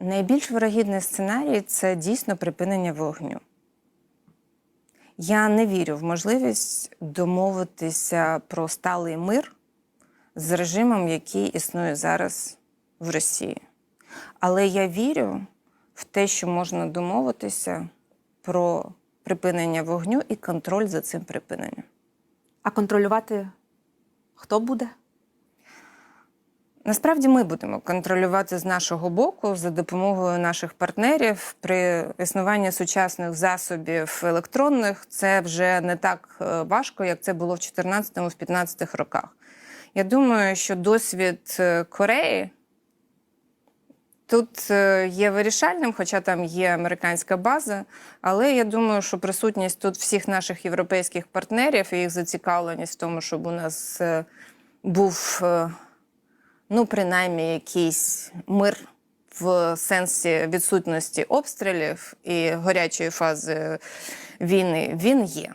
Найбільш вирогідний сценарій це дійсно припинення вогню. Я не вірю в можливість домовитися про сталий мир з режимом, який існує зараз в Росії. Але я вірю в те, що можна домовитися про припинення вогню і контроль за цим припиненням. А контролювати хто буде? Насправді ми будемо контролювати з нашого боку за допомогою наших партнерів при існуванні сучасних засобів електронних. Це вже не так е, важко, як це було в 14-15 роках. Я думаю, що досвід е, Кореї тут е, є вирішальним, хоча там є американська база. Але я думаю, що присутність тут всіх наших європейських партнерів і їх зацікавленість в тому, щоб у нас був. Ну, принаймні, якийсь мир в сенсі відсутності обстрілів і гарячої фази війни, він є.